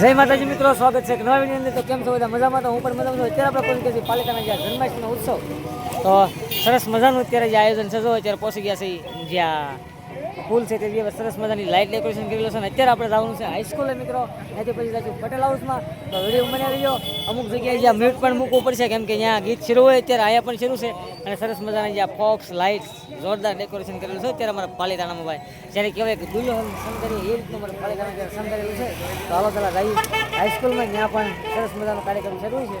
જય માતાજી મિત્રો, સ્વાગત છે નવા વીડિયો અંદર. તો કેમ છો બધા? મજામાં? તો હું પણ મજામાં છું. અત્યારે આપણે ગયા છીએ પાલિકાના જ્યાં જન્માષ્ટમીનો ઉત્સવ. તો સરસ મજાનું અત્યારે જે આયોજન છે, જો અત્યારે પહોંચી ગયા છે જ્યાં પુલ છે તે સરસ મજાની લાઇટ ડેકોરેશન કરેલું છે અને અત્યારે આપણે જવાનું છે હાઈસ્કૂલે મિત્રો. ત્યાંથી પછી જશું પટેલ હાઉસમાં તો વીડિયો બનાવી લેજો અમુક જગ્યાએ જ્યાં મ્યુટ પણ મૂકવું પડશે, કેમ કે ત્યાં ગીત શરૂ હોય, અત્યારે અહીંયા પણ શરૂ છે. અને સરસ મજાના જ્યાં ફોક્સ લાઇટ્સ જોરદાર ડેકોરેશન કરેલું છે. અત્યારે અમારા પાલીતાણામાં ભાઈ જ્યારે કહેવાય કે દુલ્હન શણગારી એ રીતનું અમારે પાલીતાણા જ્યારે કરેલું છે. તો અલગ પેલા હાઈસ્કૂલમાં ત્યાં પણ સરસ મજાનો કાર્યક્રમ શરૂ છે.